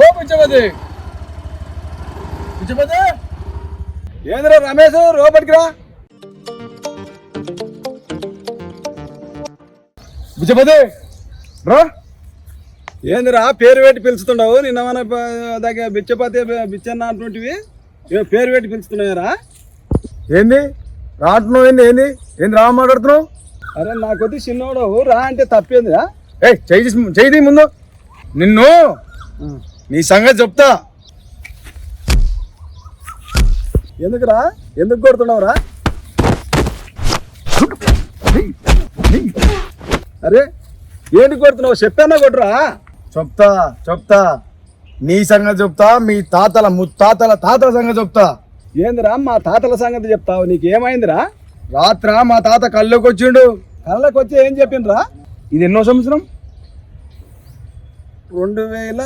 ఓ పిచ్చపతి పిచ్చపతి ఏంద్రా రమేష్? రోబట్కి రా! పిచ్చపతి రా! ఏందిరా పేరు పెట్టి పిలుస్తుండవు నిన్న మన దగ్గర బిచ్చపతి బిచ్చన్న అటువంటివి ఏ పేరు పెట్టి పిలుస్తున్నాయరా? ఏంది? రావట్నం ఏంది? ఏంది? ఏంది రా మాట్లాడుతున్నావు? అరే నా కొద్ది చిన్నోడు. రా అంటే తప్పేందిరా? ఏ చేయి చేయి ముందు. నిన్ను నీ సంగతి చెప్తా. ఎందుకురా? ఎందుకు కొడుతున్నావురా? అరే ఏంటి కొడుతున్నావు? చెప్పానా కొట్టురా చెప్తా చెప్తా. నీ సంగతి చెప్తా మీ తాతల ముత్తాతల తాతల సంగతి చెప్తా. ఏందిరా మా తాతల సంగతి చెప్తావు? నీకేమైందిరా? రాత్ర మా తాత కళ్ళకి వచ్చిండు కళ్ళకి వచ్చి ఏం చెప్పిండ్రా? ఇది ఎన్నో సంవత్సరం? రెండు వేల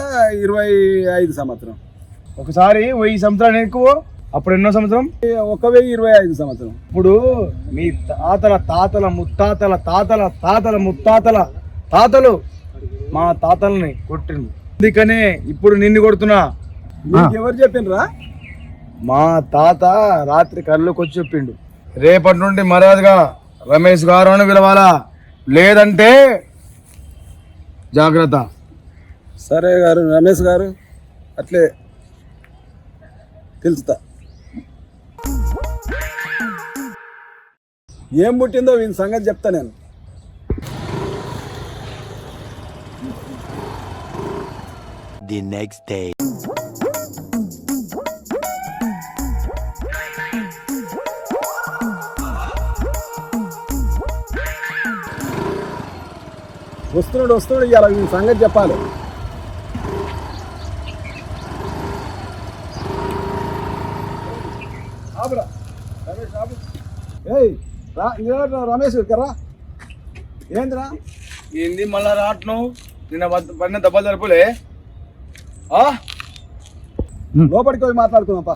ఇరవై ఐదు సంవత్సరం. ఒకసారి వెయ్యి సంవత్సరాలు ఎక్కువ అప్పుడు ఎన్నో సంవత్సరం? ఒక వెయ్యి ఇరవై ఐదు సంవత్సరం. ఇప్పుడు మీ తాతల తాతల ముత్తాతల తాతల తాతల ముత్తాతల తాతలు మా తాతల్ని కొట్టిండు అందుకనే ఇప్పుడు నిన్ను కొడుతున్నా. ఎవరు చెప్పిండ్రా? మా తాత రాత్రి కళ్ళకి వచ్చి చెప్పిండు. రేపటి నుండి మర్యాదగా రమేష్ గారు అని పిలవాలా? లేదంటే జాగ్రత్త. సరే గారు రమేష్ గారు అట్లే తెలుస్తా. ఏం పుట్టిందో వీని సంగతి చెప్తా నేను. The next day. వస్తున్నాడు వస్తున్నాడు ఇవాళ వీని సంగతి చెప్పాలి. ఆపురా. రమేష్ ఆపు. ఏయ్ రా ఇలా రమేష్ ఇక్కడ రా. ఏందిరా ఏంది మళ్ళా రాట్ను నిన్న పడిన దెబ్బలు జరుపులే లోపలికి పోయి మాట్లాడుకుందాంపా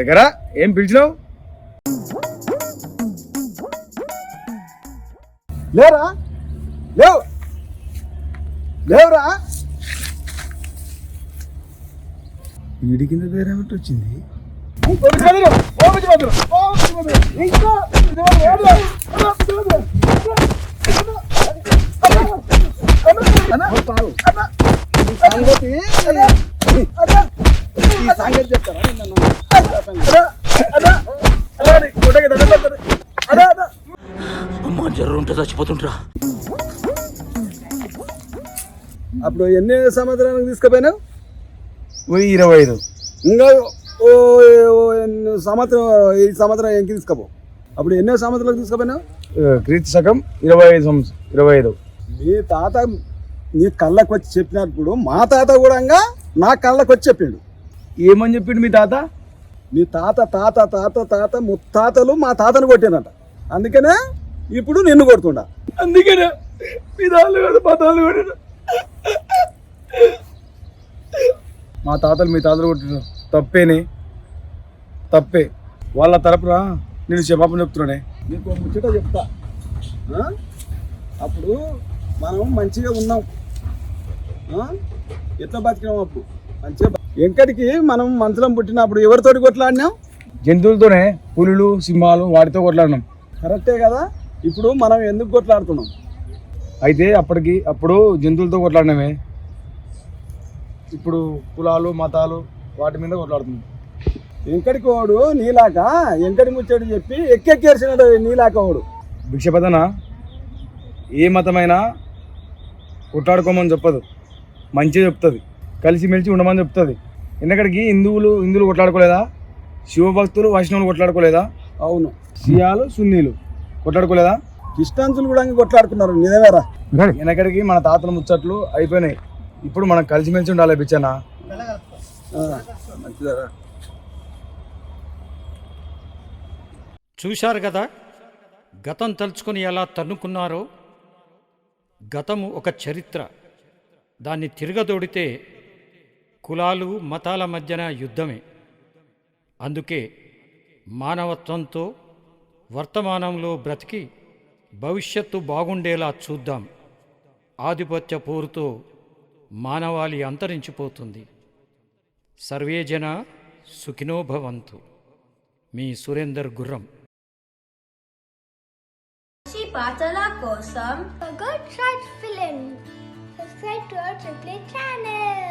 దగ్గర ఏం పిలిచినావు లేరా లేవు లేవురా వీడి కింద పేరేమిటి వచ్చింది సంగతి చెప్తారా అమ్మా జ్వరం ఉంటే చచ్చిపోతుంటరా అప్పుడు ఎన్ని సంవత్సరాలకు తీసుకుపోయినావు? ఇరవై ఐదు. ఇంకా ఓ ఓ ఎన్ని సంవత్సరం ఈ సంవత్సరం ఎంకి తీసుకుపో? అప్పుడు ఎన్నో సంవత్సరాలకు తీసుకుపోయినావు? క్రీస్తు శకం ఇరవై ఐదు సంవత్సరం ఇరవై ఐదు. మీ తాత నీ కళ్ళకు వచ్చి చెప్పినప్పుడు మా తాత కూడా నా కళ్ళకు వచ్చి చెప్పిండు. ఏమని చెప్పిండు మీ తాత? మీ తాత తాత తాత తాత ముత్తాతలు మా తాతను కొట్టినట అందుకనే ఇప్పుడు నిన్ను కొడుతుండ. అందుకనే మీ తాతలు కూడా మా తాతలు కొట్టిన మా తాతలు మీ తాతలు కొట్టిన తప్పేనే తప్పే. వాళ్ళ తరపున నేను క్షమాపణ చెప్తున్నానే. నీకు ముచ్చట చెప్తా? అప్పుడు మనం మంచిగా ఉన్నాం? ఎట్లా బతికినాం అప్పుడు? వెంకటికి మనం మంచలం పుట్టినప్పుడు ఎవరితోటి కొట్లాడినాం? జంతువులతోనే పులులు సింహాలు వాటితో కొట్లాడినాం. కరెక్టే కదా? ఇప్పుడు మనం ఎందుకు కొట్లాడుతున్నాం? అయితే అప్పటికి అప్పుడు జంతువులతో కొట్లాడినామే. ఇప్పుడు కులాలు మతాలు వాటి మీద కొట్లాడుతున్నాం. వెంకటి కోడు నీలాక వెంకటి ముచ్చడి చెప్పి ఎక్కెక్కేర్చినాడు నీలాక వాడు. భిక్షపదన ఏ మతమైనా కొట్లాడుకోమని చెప్పదు. మంచిగా చెప్తుంది. కలిసిమెలిసి ఉండమని చెప్తుంది. ఎందుకడికి హిందువులు హిందువులు కొట్లాడుకోలేదా? శివభక్తులు వైష్ణవులు కొట్లాడుకోలేదా? అవును. సియాలు సున్నీలు కొట్లాడుకోలేదా? క్రిస్టాన్సులు కూడా కొట్లాడుకున్నారు నిజమేరా? వెనకడికి మన తాతల ముచ్చట్లు అయిపోయినాయి. ఇప్పుడు మనం కలిసిమెలిసి ఉండాలి పిచ్చన చూశారు కదా? గతం తలుచుకొని ఎలా తన్నుకున్నారో? గతము ఒక చరిత్ర. దాన్ని తిరగదోడితే కులాలు మతాల మధ్యన యుద్ధమే. అందుకే మానవత్వంతో వర్తమానంలో బ్రతికి భవిష్యత్తు బాగుండేలా చూద్దాం. ఆధిపత్య పోరుతో మానవాళి అంతరించిపోతుంది. సర్వేజన సుఖినోభవంతు మీ సురేందర్ గుర్రం. పాటల కోసం ఛానల్.